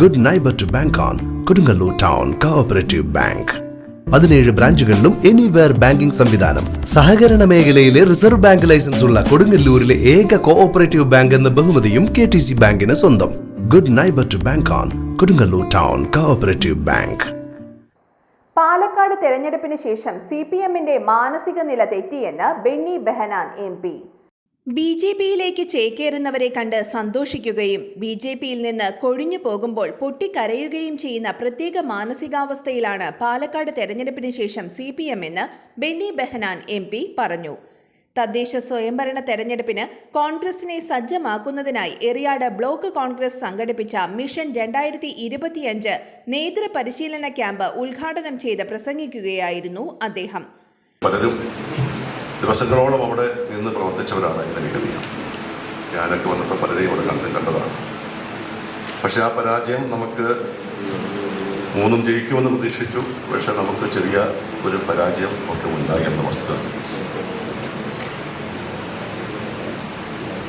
Good neighbour to bank on Kodungallur town cooperative bank പതിനേഴ് ബ്രാഞ്ചുകളിലും anywhere banking സംവിധാനം. സഹകരണ മേഖലയിലെ റിസർവ് ബാങ്ക് ലൈസൻസ് ഉള്ള കൊടുങ്ങല്ലൂരിലെ ഏക കോഓപ്പറേറ്റീവ് ബാങ്ക് എന്ന ബഹുമതിയും കെ ടി സി ബാങ്കിന് സ്വന്തം. Good neighbour to bank on Kodungallur town cooperative bank Palakkad തെരഞ്ഞെടുപ്പിന് ശേഷം സി പി എമ്മിന്റെ മാനസിക നില തെറ്റിയെന്ന് Benny Behanan M P B J പിയിലേക്ക് ചേക്കേറുന്നവരെ കണ്ട് സന്തോഷിക്കുകയും ബി ജെ പിയിൽ നിന്ന് കൊഴിഞ്ഞു പോകുമ്പോൾ പൊട്ടിക്കരയുകയും ചെയ്യുന്ന പ്രത്യേക മാനസികാവസ്ഥയിലാണ് പാലക്കാട് തെരഞ്ഞെടുപ്പിന് ശേഷം സി പി എം എന്ന് ബെന്നി ബെഹനാൻ എം പി പറഞ്ഞു. തദ്ദേശ സ്വയംഭരണ തെരഞ്ഞെടുപ്പിന് കോൺഗ്രസിനെ സജ്ജമാക്കുന്നതിനായി എറിയാട് ബ്ലോക്ക് കോൺഗ്രസ് സംഘടിപ്പിച്ച മിഷൻ രണ്ടായിരത്തി ഇരുപത്തിയഞ്ച് നേതൃ പരിശീലന ക്യാമ്പ് ഉദ്ഘാടനം ചെയ്ത് പ്രസംഗിക്കുകയായിരുന്നു അദ്ദേഹം. ദിവസങ്ങളോളം അവിടെ നിന്ന് പ്രവർത്തിച്ചവരാണ് എനിക്കറിയാം. ഞാനൊക്കെ വന്നപ്പോൾ പലരെയും അവിടെ കണ്ട് കണ്ടതാണ്. പക്ഷെ ആ പരാജയം നമുക്ക് മൂന്നും ജയിക്കുമെന്ന് പ്രതീക്ഷിച്ചു. പക്ഷെ നമുക്ക് ചെറിയ ഒരു പരാജയം ഒക്കെ ഉണ്ടായി എന്ന വസ്തുത.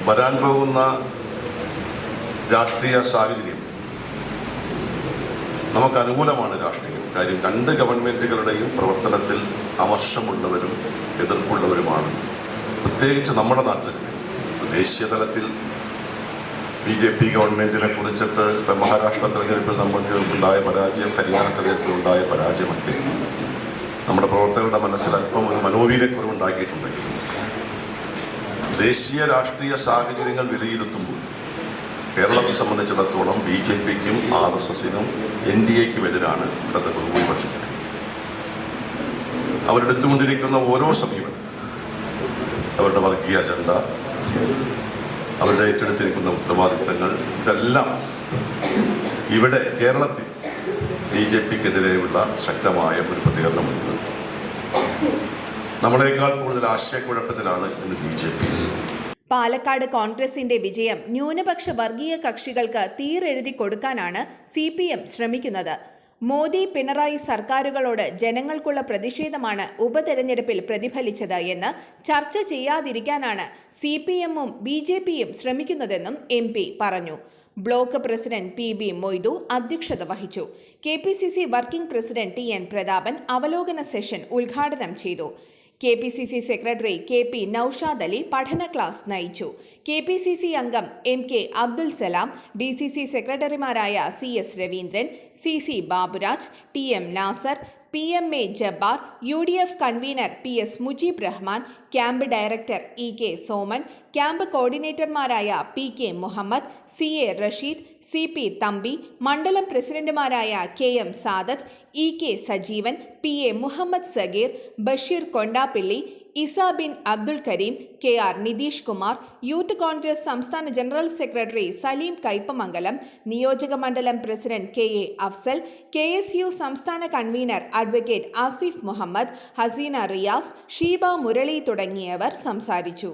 വരാൻ പോകുന്ന രാഷ്ട്രീയ സാഹചര്യം. നമുക്ക് അനുകൂലമാണ് രാഷ്ട്രീയം. കാര്യം രണ്ട് ഗവൺമെന്റുകളുടെയും പ്രവർത്തനത്തിൽ അമർഷമുള്ളവരും എതിർപ്പുള്ളവരുമാണ് പ്രത്യേകിച്ച് നമ്മുടെ നാട്ടിൽ ദേശീയ തലത്തിൽ ബി ജെ പി ഗവൺമെന്റിനെ കുറിച്ചിട്ട് ഇപ്പം മഹാരാഷ്ട്ര തെരഞ്ഞെടുപ്പിൽ നമുക്ക് ഉണ്ടായ പരാജയം ഹരിയാന തെരഞ്ഞെടുപ്പിൽ ഉണ്ടായ പരാജയമൊക്കെ നമ്മുടെ പ്രവർത്തകരുടെ മനസ്സിൽ അല്പം ഒരു മനോവീര്യക്കുറവ് ഉണ്ടാക്കിയിട്ടുണ്ടെങ്കിൽ ദേശീയ രാഷ്ട്രീയ സാഹചര്യങ്ങൾ വിലയിരുത്തുമ്പോൾ കേരളത്തെ സംബന്ധിച്ചിടത്തോളം ബി ജെ പിക്കും ആർ എസ് എസിനും എൻ ഡി എക്കും എതിരാണ് ഇവിടുത്തെ ഭൂരിപക്ഷത്തിന് അവരെടുത്തുകൊണ്ടിരിക്കുന്ന ഓരോ സമീപനം അവരുടെ വർഗീയ അജണ്ട അവരുടെ ഏറ്റെടുത്തിരിക്കുന്ന ഉത്തരവാദിത്തങ്ങൾ ഇതെല്ലാം ഇവിടെ കേരളത്തിൽ ബി ജെ പിക്കെതിരെയുള്ള ശക്തമായ ഒരു പ്രതികരണമുണ്ട്. നമ്മളെക്കാൾ കൂടുതൽ ആശയക്കുഴപ്പത്തിലാണ് ഇന്ന് ബി ജെ പി. പാലക്കാട് കോൺഗ്രസിന്റെ വിജയം ന്യൂനപക്ഷ വർഗീയ കക്ഷികൾക്ക് തീരെഴുതി കൊടുക്കാനാണ് സി പി എം ശ്രമിക്കുന്നത്. മോദി പിണറായി സർക്കാരുകളോട് ജനങ്ങൾക്കുള്ള പ്രതിഷേധമാണ് ഉപതെരഞ്ഞെടുപ്പിൽ പ്രതിഫലിച്ചത് എന്ന് ചർച്ച ചെയ്യാതിരിക്കാനാണ് സി പി എമ്മും ബി ജെ പിയും ശ്രമിക്കുന്നതെന്നും എം പി പറഞ്ഞു. Block president P B Moidu അധ്യക്ഷത വഹിച്ചു. K P C C working president T N Prathapan അവലോകന സെഷൻ ഉദ്ഘാടനം ചെയ്തു. K P C C secretary K P Noushad Ali പഠന ക്ലാസ് നയിച്ചു. കെ പി സി സി അംഗം M K Abdul Salam D C C സെക്രട്ടറിമാരായ C S Raveendran C C Baburaj T M Nasar P M A Jabbar U D F convener P S Mujeeb Rahman camp director E K Soman camp കോർഡിനേറ്റർമാരായ P K Muhammad C A Rasheed C P Thampi മണ്ഡലം പ്രസിഡന്റുമാരായ K M Sadath E K Sajeevan P A Muhammad Sageer Basheer Kondappilly Isa Bin Abdul Kareem K R Nitish Kumar youth Congress സംസ്ഥാന general secretary Saleem Kaipamangalam നിയോജക മണ്ഡലം president K A Afsal K S U സംസ്ഥാന convener advocate Asif Muhammad Hasina Riyas Sheeba Murali തുടങ്ങിയവർ സംസാരിച്ചു.